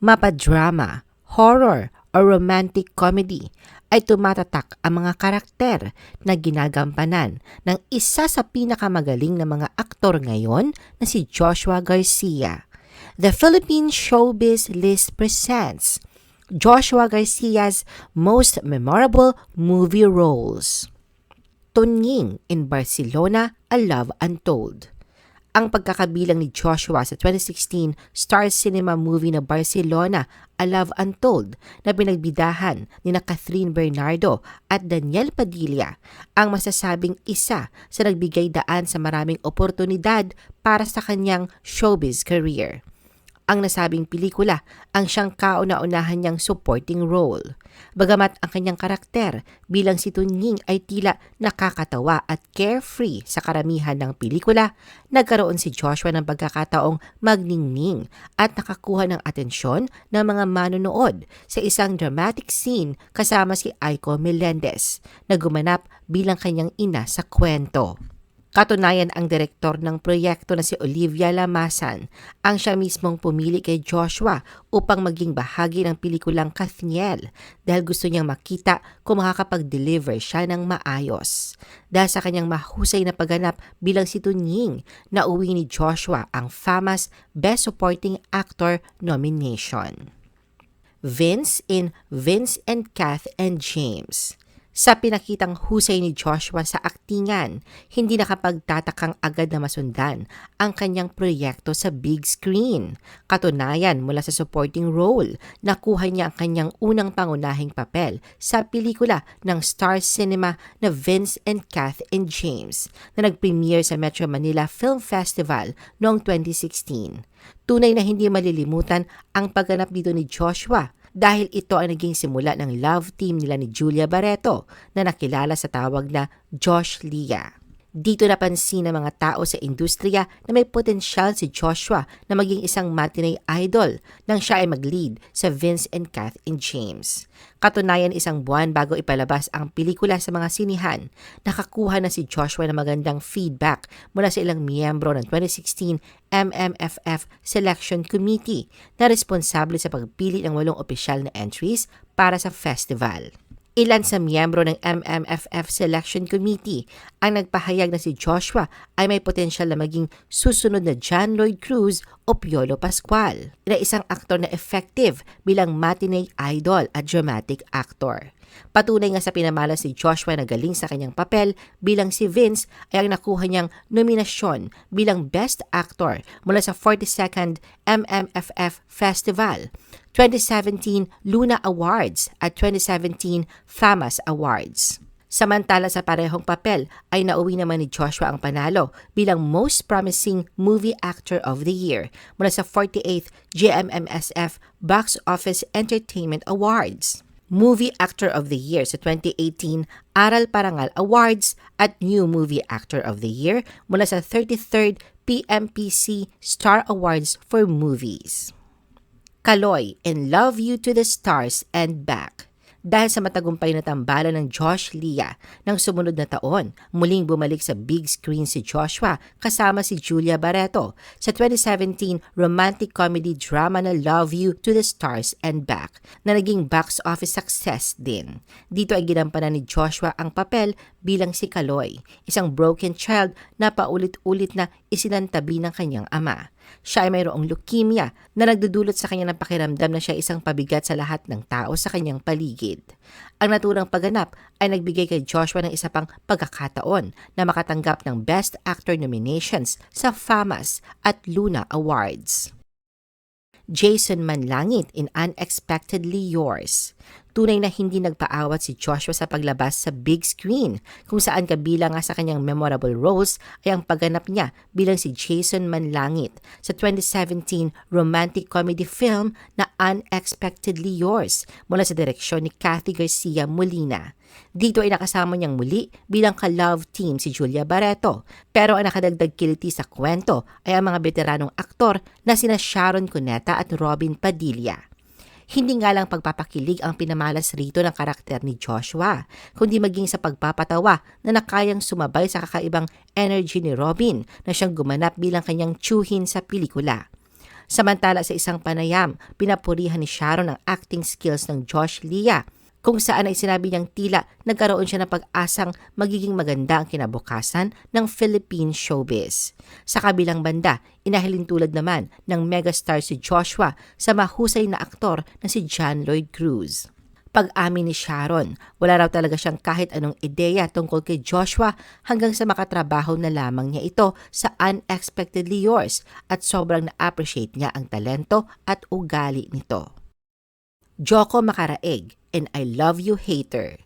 mapadrama, horror, o romantic comedy ay tumatatak ang mga karakter na ginagampanan ng isa sa pinakamagaling na mga aktor ngayon na si Joshua Garcia. The Philippine Showbiz List presents Joshua Garcia's most memorable movie roles. Tunying in Barcelona, A Love Untold. Ang pagkakabilang ni Joshua sa 2016 Star Cinema movie na Barcelona, A Love Untold na pinagbidahan ni na Catherine Bernardo at Daniel Padilla ang masasabing isa sa nagbigay daan sa maraming oportunidad para sa kanyang showbiz career ang nasabing pelikula ang siyang kauna-unahan niyang supporting role. Bagamat ang kanyang karakter bilang si Tunying ay tila nakakatawa at carefree sa karamihan ng pelikula, nagkaroon si Joshua ng pagkakataong magningning at nakakuha ng atensyon ng mga manonood sa isang dramatic scene kasama si Aiko Melendez na gumanap bilang kanyang ina sa kwento. Katunayan ang direktor ng proyekto na si Olivia Lamasan ang siya mismong pumili kay Joshua upang maging bahagi ng pelikulang Kathniel dahil gusto niyang makita kung makakapag-deliver siya ng maayos. Dahil sa kanyang mahusay na pagganap bilang si Tunying, nauwi ni Joshua ang famous Best Supporting Actor nomination. Vince in Vince and Kath and James sa pinakitang husay ni Joshua sa aktingan, hindi nakapagtatakang agad na masundan ang kanyang proyekto sa big screen. Katunayan mula sa supporting role, nakuha niya ang kanyang unang pangunahing papel sa pelikula ng Star Cinema na Vince and Kath and James na nag-premiere sa Metro Manila Film Festival noong 2016. Tunay na hindi malilimutan ang pagganap dito ni Joshua dahil ito ang naging simula ng love team nila ni Julia Barreto na nakilala sa tawag na Josh Lia. Dito napansin ng mga tao sa industriya na may potensyal si Joshua na maging isang matinee idol nang siya ay mag-lead sa Vince and Kath and James. Katunayan isang buwan bago ipalabas ang pelikula sa mga sinihan, nakakuha na si Joshua ng magandang feedback mula sa ilang miyembro ng 2016 MMFF Selection Committee na responsable sa pagpili ng walong opisyal na entries para sa festival. Ilan sa miyembro ng MMFF Selection Committee ang nagpahayag na si Joshua ay may potensyal na maging susunod na John Lloyd Cruz o Piolo Pascual, na isang aktor na effective bilang matinee idol at dramatic actor. Patunay nga sa pinamala si Joshua na galing sa kanyang papel bilang si Vince ay ang nakuha niyang nominasyon bilang Best Actor mula sa 42nd MMFF Festival 2017 Luna Awards at 2017 FAMAS Awards. Samantala sa parehong papel ay nauwi naman ni Joshua ang panalo bilang Most Promising Movie Actor of the Year mula sa 48th GMMSF Box Office Entertainment Awards. Movie Actor of the Year sa 2018 Aral Parangal Awards at New Movie Actor of the Year mula sa 33rd PMPC Star Awards for Movies. Kaloy in Love You to the Stars and Back. Dahil sa matagumpay na tambalan ng Josh Lia ng sumunod na taon, muling bumalik sa big screen si Joshua kasama si Julia Barreto sa 2017 romantic comedy drama na Love You to the Stars and Back na naging box office success din. Dito ay ginampanan ni Joshua ang papel bilang si Kaloy, isang broken child na paulit-ulit na isinantabi ng kanyang ama. Siya ay mayroong leukemia na nagdudulot sa kanya ng pakiramdam na siya isang pabigat sa lahat ng tao sa kanyang paligid. Ang naturang pagganap ay nagbigay kay Joshua ng isa pang pagkakataon na makatanggap ng Best Actor nominations sa FAMAS at Luna Awards. Jason Manlangit in Unexpectedly Yours. Tunay na hindi nagpaawat si Joshua sa paglabas sa big screen kung saan kabilang nga sa kanyang memorable roles ay ang pagganap niya bilang si Jason Manlangit sa 2017 romantic comedy film na Unexpectedly Yours mula sa direksyon ni Kathy Garcia Molina. Dito ay nakasama niyang muli bilang ka-love team si Julia Barreto. Pero ang nakadagdag kiliti sa kwento ay ang mga veteranong aktor na sina Sharon Cuneta at Robin Padilla. Hindi nga lang pagpapakilig ang pinamalas rito ng karakter ni Joshua, kundi maging sa pagpapatawa na nakayang sumabay sa kakaibang energy ni Robin na siyang gumanap bilang kanyang tsuhin sa pelikula. Samantala sa isang panayam, pinapurihan ni Sharon ang acting skills ng Josh Lia kung saan ay sinabi niyang tila nagkaroon siya ng pag-asang magiging maganda ang kinabukasan ng Philippine showbiz. Sa kabilang banda, inahilin tulad naman ng megastar si Joshua sa mahusay na aktor na si John Lloyd Cruz. Pag-amin ni Sharon, wala raw talaga siyang kahit anong ideya tungkol kay Joshua hanggang sa makatrabaho na lamang niya ito sa Unexpectedly Yours at sobrang na-appreciate niya ang talento at ugali nito. Joko Makaraeg and I Love You Hater.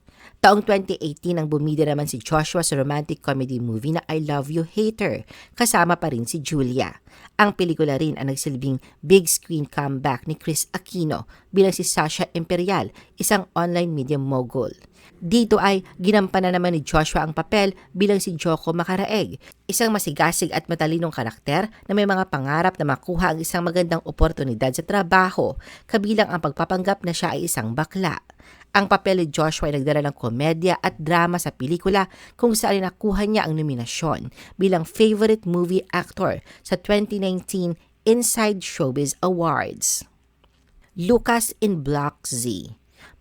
Taong 2018 ang bumida naman si Joshua sa romantic comedy movie na I Love You Hater, kasama pa rin si Julia. Ang pelikula rin ang nagsilbing big screen comeback ni Chris Aquino bilang si Sasha Imperial, isang online media mogul. Dito ay ginampanan naman ni Joshua ang papel bilang si Joko Makaraeg, isang masigasig at matalinong karakter na may mga pangarap na makuha ang isang magandang oportunidad sa trabaho, kabilang ang pagpapanggap na siya ay isang bakla. Ang papel ni Joshua ay nagdala ng komedya at drama sa pelikula kung saan nakuha niya ang nominasyon bilang favorite movie actor sa 2019 Inside Showbiz Awards. Lucas in Block Z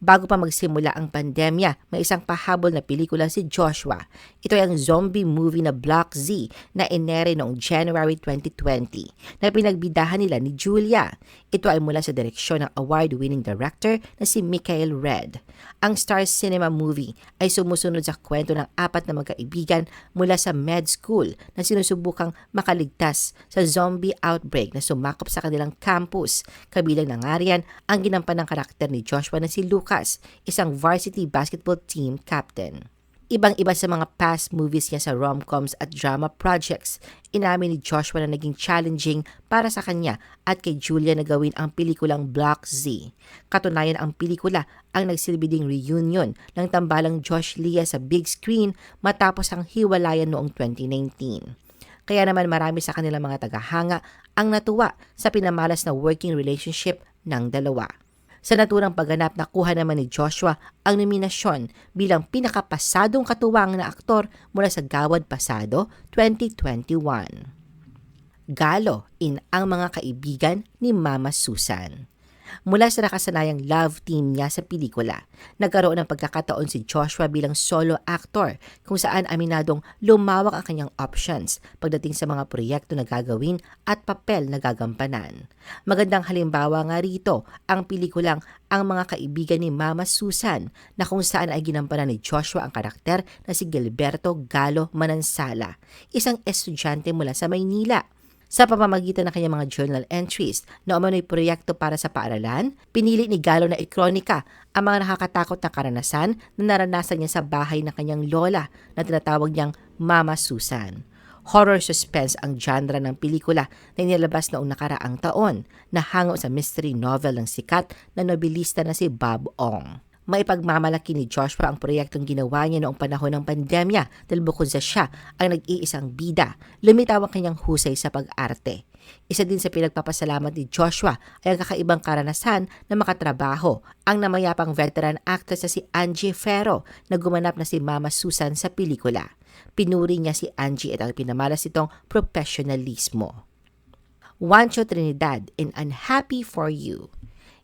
Bago pa magsimula ang pandemya, may isang pahabol na pelikula si Joshua. Ito ay ang zombie movie na Block Z na inere noong January 2020 na pinagbidahan nila ni Julia. Ito ay mula sa direksyon ng award-winning director na si Michael Red. Ang Star Cinema movie ay sumusunod sa kwento ng apat na magkaibigan mula sa med school na sinusubukang makaligtas sa zombie outbreak na sumakop sa kanilang campus. Kabilang ng arian ang ginampan ng karakter ni Joshua na si Lucas, isang varsity basketball team captain. Ibang-iba sa mga past movies niya sa rom-coms at drama projects, inamin ni Joshua na naging challenging para sa kanya at kay Julia na gawin ang pelikulang Block Z. Katunayan ang pelikula ang nagsilbiding reunion ng tambalang Josh Lia sa big screen matapos ang hiwalayan noong 2019. Kaya naman marami sa kanilang mga tagahanga ang natuwa sa pinamalas na working relationship ng dalawa. Sa naturang pagganap nakuha naman ni Joshua ang nominasyon bilang pinakapasadong katuwang na aktor mula sa Gawad Pasado 2021. Galo in Ang Mga Kaibigan ni Mama Susan mula sa nakasanayang love team niya sa pelikula. Nagkaroon ng pagkakataon si Joshua bilang solo actor kung saan aminadong lumawak ang kanyang options pagdating sa mga proyekto na gagawin at papel na gagampanan. Magandang halimbawa nga rito ang pelikulang Ang Mga Kaibigan ni Mama Susan na kung saan ay ginampanan ni Joshua ang karakter na si Gilberto Galo Manansala, isang estudyante mula sa Maynila sa pamamagitan ng kanyang mga journal entries na umano'y proyekto para sa paaralan, pinili ni Galo na ikronika ang mga nakakatakot na karanasan na naranasan niya sa bahay ng kanyang lola na tinatawag niyang Mama Susan. Horror suspense ang genre ng pelikula na inilabas noong nakaraang taon na hango sa mystery novel ng sikat na nobilista na si Bob Ong maipagmamalaki ni Joshua ang proyektong ginawa niya noong panahon ng pandemya dahil bukod sa siya ang nag-iisang bida, lumitaw ang kanyang husay sa pag-arte. Isa din sa pinagpapasalamat ni Joshua ay ang kakaibang karanasan na makatrabaho ang namayapang veteran actress na si Angie Ferro na gumanap na si Mama Susan sa pelikula. Pinuri niya si Angie at ang pinamalas itong professionalismo. Juancho Trinidad in Unhappy For You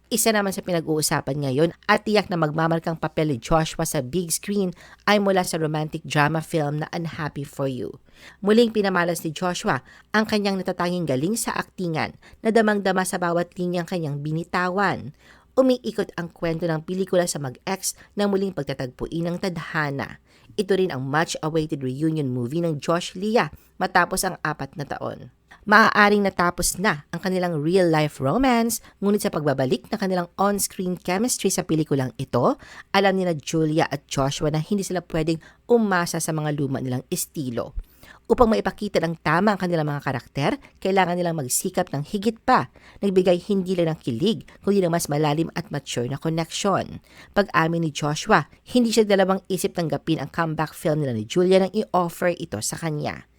isa naman sa pinag-uusapan ngayon at tiyak na magmamarkang papel ni Joshua sa big screen ay mula sa romantic drama film na Unhappy For You. Muling pinamalas ni Joshua ang kanyang natatanging galing sa aktingan na damang-dama sa bawat linyang kanyang binitawan. Umiikot ang kwento ng pelikula sa mag-ex na muling pagtatagpuin ng tadhana. Ito rin ang much-awaited reunion movie ng Josh Lia matapos ang apat na taon maaaring natapos na ang kanilang real-life romance, ngunit sa pagbabalik na kanilang on-screen chemistry sa pelikulang ito, alam nila Julia at Joshua na hindi sila pwedeng umasa sa mga luma nilang estilo. Upang maipakita ng tama ang kanilang mga karakter, kailangan nilang magsikap ng higit pa, nagbigay hindi lang ng kilig, kundi ng mas malalim at mature na connection. Pag-amin ni Joshua, hindi siya dalawang isip tanggapin ang comeback film nila ni Julia nang i-offer ito sa kanya.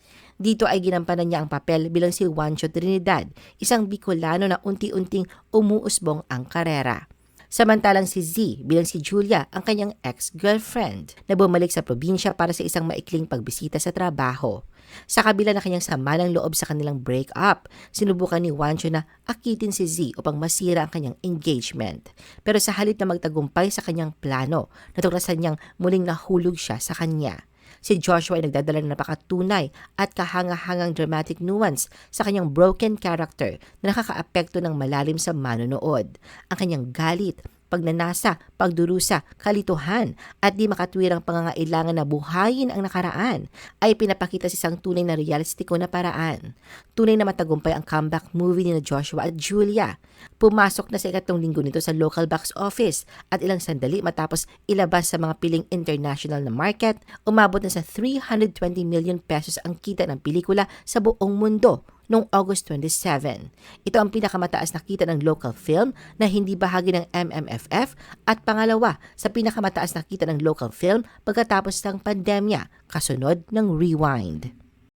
Dito ay ginampanan niya ang papel bilang si Juancho Trinidad, isang Bicolano na unti-unting umuusbong ang karera. Samantalang si Z bilang si Julia ang kanyang ex-girlfriend na bumalik sa probinsya para sa isang maikling pagbisita sa trabaho. Sa kabila ng kanyang sama ng loob sa kanilang break-up, sinubukan ni Wancho na akitin si Z upang masira ang kanyang engagement. Pero sa halip na magtagumpay sa kanyang plano, natuklasan niyang muling nahulog siya sa kanya. Si Joshua ay nagdadala ng napakatunay at kahanga-hangang dramatic nuance sa kanyang broken character na nakakaapekto ng malalim sa manonood. Ang kanyang galit, pagnanasa, pagdurusa, kalituhan at di makatwirang pangangailangan na buhayin ang nakaraan ay pinapakita sa isang tunay na realistiko na paraan. Tunay na matagumpay ang comeback movie ni Joshua at Julia. Pumasok na sa ikatlong linggo nito sa local box office at ilang sandali matapos ilabas sa mga piling international na market, umabot na sa 320 million pesos ang kita ng pelikula sa buong mundo noong August 27. Ito ang pinakamataas na kita ng local film na hindi bahagi ng MMFF at pangalawa sa pinakamataas na kita ng local film pagkatapos ng pandemya, kasunod ng Rewind.